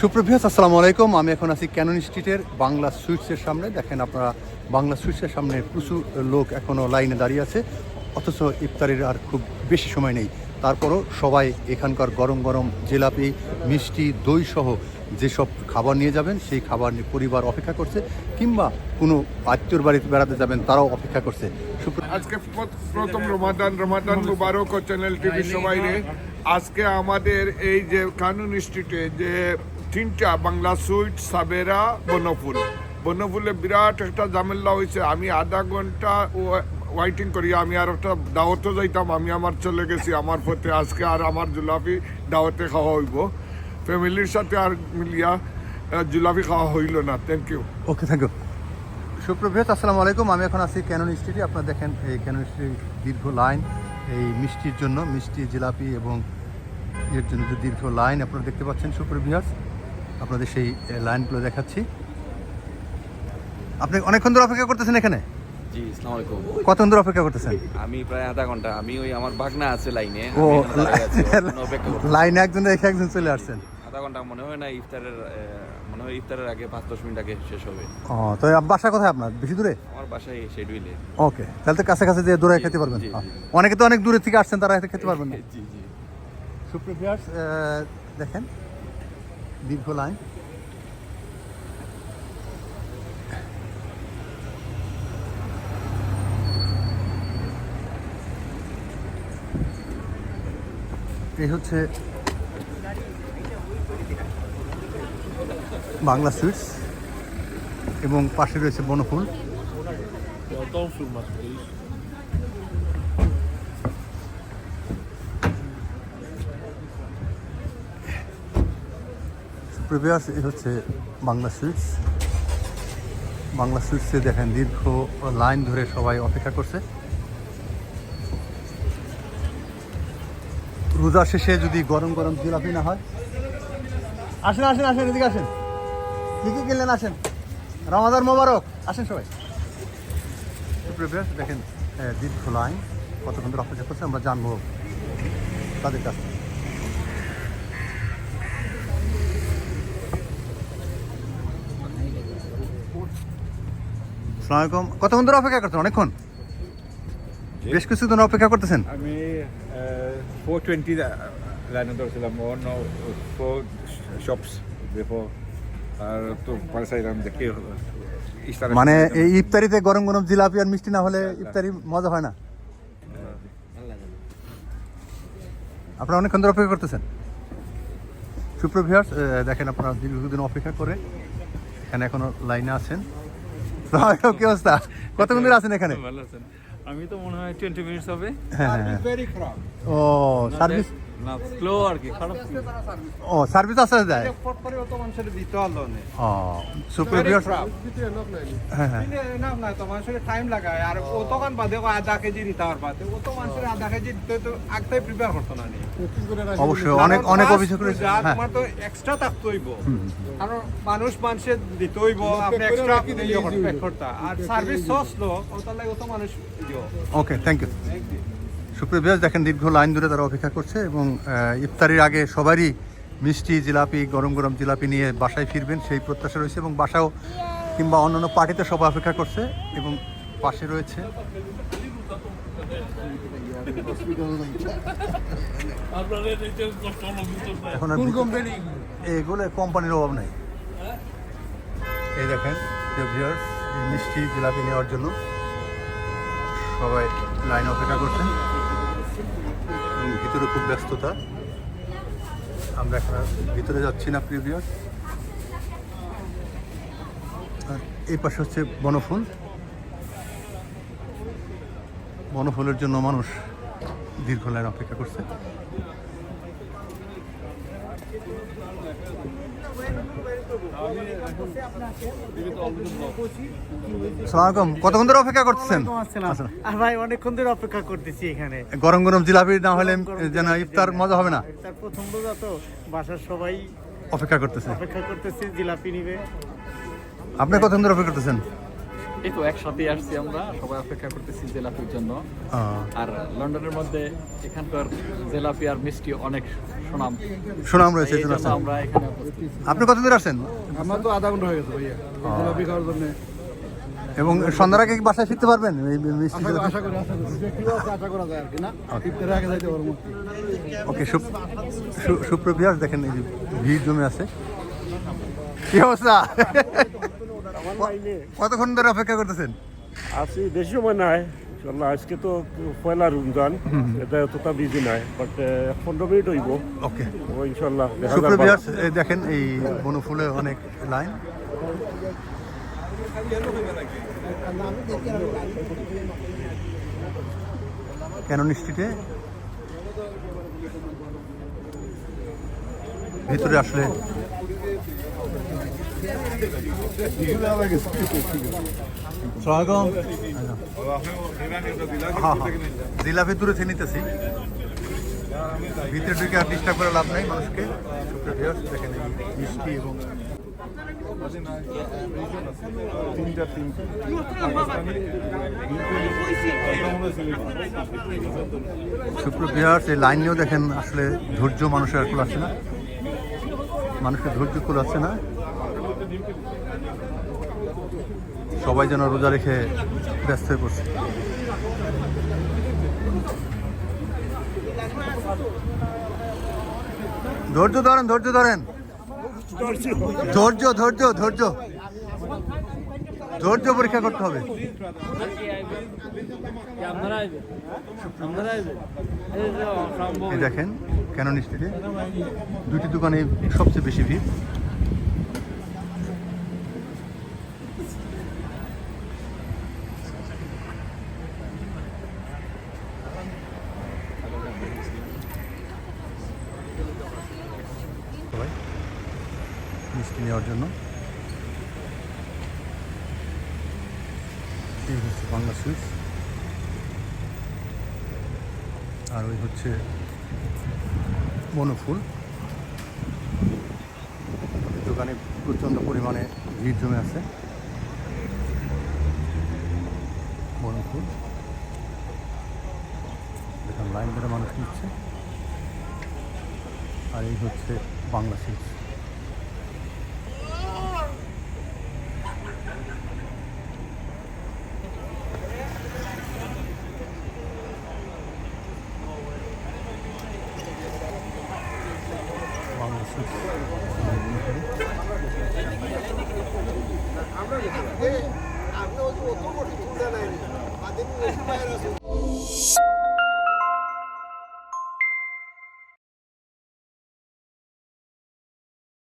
সুপ্রভিয়াস আসসালামু আলাইকুম। আমি এখন আছি ক্যানন স্ট্রিটের বাংলা সুইটসের সামনে। দেখেন আপনারা, বাংলা সুইটসের সামনে প্রচুর লোক এখনও লাইনে দাঁড়িয়ে আছে। অথচ ইফতারের আর খুব বেশি সময় নেই। তারপরও সবাই এখানকার গরম গরম জিলাপি, মিষ্টি, দই সহ যেসব খাবার নিয়ে যাবেন, সেই খাবার নিয়ে পরিবার অপেক্ষা করছে, কিংবা কোনো আত্মীয়র বাড়িতে বেড়াতে যাবেন, তারাও অপেক্ষা করছে। আজকে প্র- প্রথম রমাদান রমাদান মুবারক চ্যানেল টিভি সবাই আজকে আমাদের এই যে কানুন স্ট্রিটে যে তিনটা বাংলা সুইট, সাবেরা, বনফুল। বনফুলে বিরাট একটা ঝামেলা হয়েছে আমি আধা ঘণ্টা ওয়াইটিং করি। আমি আর একটা দাওয়াতে যাইতাম। আমি আমার চলে গেছি আমার পথে। আজকে আর আমার জুলাপি দাওয়াতে খাওয়া হইব। ফ্যামিলির সাথে আর মিলিয়া জুলাপি খাওয়া হইল না। Thank you okay thank you সুপ্রভাত, আসসালামু আলাইকুম। আমি এখন আছি ক্যানন স্ট্রিটে আপনারা দেখেন এই ক্যানন স্ট্রিট দীর্ঘ লাইন, এই মিষ্টির জন্য, মিষ্টি, জিলাপি এবং এর জন্য যে দীর্ঘ লাইন আপনারা দেখতে পাচ্ছেন সুপ্রভিয়াস আপনাদের সেই লাইনগুলো দেখাচ্ছি। আপনি অনেকক্ষণ ধরে অপেক্ষা করতেছেন এখানে? জি আসসালামু আলাইকুম। কতক্ষণ ধরে অপেক্ষা করতেছেন? আমি প্রায় আধা ঘণ্টা আমি ওই আমার ভাগনা আছে লাইনে ও আমি এখানে দাঁড়িয়ে আছি, ওর জন্য অপেক্ষা করছি। লাইনে একজন রেখে একজন চলে আসছেন। আধা ঘণ্টা মনে হয় না ইফতারের মনে হয় ইফতারের আগে পাঁচ দশ মিনিট আগে শেষ হবে। ও তো বাসা কোথায় আপনার? বেশি দূরে? আমার বাসায় শেডিউলে ওকে তাহলে তো কাছাকাছি দূরে খেতে পারবেন। অনেকে তো অনেক দূরে থেকে আসছেন তারা খেতে পারবেন জি জি। দেখেন দীর্ঘ লাইন এই হচ্ছে বাংলা সুইটস এবং পাশে রয়েছে বনফুল। প্রিভিয়াস হচ্ছে বাংলা সুইটস বাংলা সুইটসে দেখেন দীর্ঘ লাইন ধরে সবাই অপেক্ষা করছে রোজা শেষে যদি গরম গরম জিলাপি না হয় আসেন আসেন আসেন এদিকে আসেন। কি কি কিনলেন, আসেন? রমাদান মোবারক আসেন সবাই। দেখেন দীর্ঘ লাইন কতক্ষণ ধরে অপেক্ষা করছে, আমরা জানব তাদের কাছ আসসালামু আলাইকুম। কতক্ষণ ধরে অপেক্ষা করছেন? অনেকক্ষণ? বেশ কিছুদিন অপেক্ষা করতেছেন? আমি ফোর টোয়েন্টি লাইনে ধরছিলাম অন্য ফোর শপস বিফোর আর তো কি হলো মানে এই ইফতারিতে গরম গরম জিলাপি আর মিষ্টি না হলে ইফতারি মজা হয় না? আপনারা অনেকক্ষণ ধরে অপেক্ষা করতেছেন? সুপ্রভিয়ার্স দেখেন আপনারা দীর্ঘদিন অপেক্ষা করে এখানে এখনও লাইনে আছেন। আলাইকুম, কি অবস্থা? কতক্ষণ ধরে আছেন এখানে? ভালো আছেন। আমি তো মনে হয় টোয়েন্টি মিনিটস হবে। ও সার্ভিস না স্লো আর কি খারাপ ও সার্ভিস আসা যায় ও সুপ্রভিয়ার্স হ্যাঁ হ্যাঁ। টাইম লাগায়। আর ও তখন বাদে ও আধা কেজি ও তো মানুষের আধা কেজি দিতে তো আগটাই প্রিপেয়ার করতো না অবশ্যই অনেক অনেক কারণ অভিযোগ রয়েছে। যা হ্যাঁ। তোমার তো এক্সট্রা থাকতে হইব। কারণ মানুষ মানুষের দিতে হইব আপনি এক্সট্রা আর সার্ভিস তো মানুষ থ্যাংক ইউ সুপ্রিয় দেখেন দীর্ঘ লাইন ধরে তারা অপেক্ষা করছে এবং ইফতারির আগে সবারই মিষ্টি জিলাপি গরম গরম জিলাপি নিয়ে বাসায় ফিরবেন সেই প্রত্যাশা রয়েছে এবং বাসাও কিংবা অন্যান্য পার্টিতে সবাই অপেক্ষা করছে এবং পাশে রয়েছে। এখন এগুলো কোম্পানির অভাব নাই। এই দেখেন মিষ্টি জিলাপি নেওয়ার জন্য সবাই লাইন অপেক্ষা করছেন ভিতরে খুব ব্যস্ততা। আমরা এখন ভিতরে যাচ্ছি না প্রিভিয়াস এই পাশে হচ্ছে বনফুল। বনফুলের জন্য মানুষ দীর্ঘ লাইন অপেক্ষা করছে। কতক্ষণ ধরে অপেক্ষা করতেছেন। আর ভাই অনেকক্ষণ ধরে অপেক্ষা করতেছি এখানে। গরম গরম জিলাপি না হলে যেন ইফতার মজা হবে না। প্রথম রোজা তো বাসার সবাই অপেক্ষা করতেছে। অপেক্ষা করতেছি জিলাপি নিবে। আপনি কতক্ষণ ধরে অপেক্ষা করতেছেন? এই তো একসাথে আসছি আমরা। সবাই অপেক্ষা করতেছি জেলাপির জন্য। আর লন্ডনের মধ্যে এখানকার জেলাপি আর মিষ্টি অনেক সুনাম। সুনাম রয়েছে। আমরা এখানে আপনি কত দূর আসছেন আমার তো আধা ঘণ্টা হয়ে গেছে ভাইয়া। জিলাপি খাওয়ার জন্য। এবং সন্ধ্যার আগে বাসায় ফিরতে পারবেন? মিষ্টি আশা করি আশা করি যে কেউ আছে আশা করা যায় আর কি না? ইফতারের আগে যাইতে পারব। ওকে সুপ্রভিয়াস দেখেন এই যে ভিড় জমে আছে। কি অবস্থা? কতক্ষণ ধরে অপেক্ষা করতেছেন? আছি বেশি সময় নাই। ইনশাল্লাহ আজকে তো পয়লা রমজান এটা এতটা বিজি নাই বাট পনেরো মিনিট হইব। ওকে। ও ইনশাল্লাহ দেখেন এই বনফুলে অনেক লাইন। ক্যানন স্ট্রিটে ভিতরে আসলে জিলাপি দূরে থেকে নিতেছি, ভিতরে ঢুকে আর ডিস্টার্ব করে লাভ নাই মানুষকে। এই মিষ্টি এবং এই লাইন নিয়েও দেখেন আসলে ধৈর্য মানুষের আর কুলাচ্ছে না। মানুষের ধৈর্য কুলাচ্ছে না। সবাই যেন রোজা রেখে ব্যস্ত হয়ে পড়ছে। ধৈর্য ধরেন ধৈর্য ধরেন। ধৈর্য ধৈর্য ধৈর্য। ধৈর্য পরীক্ষা করতে হবে। দেখেন ক্যানন স্ট্রিটে দুটি দোকানে সবচেয়ে বেশি ভিড়। মিষ্টি নেওয়ার জন্য। এই হচ্ছে বাংলা সুইটস। আর ওই হচ্ছে বনফুল। দোকানে প্রচণ্ড পরিমাণে ভিড় জমে আছে। বনফুল। দেখুন লাইন ধরে মানুষ নিচ্ছে। আর এই হচ্ছে বাংলা সুইটস।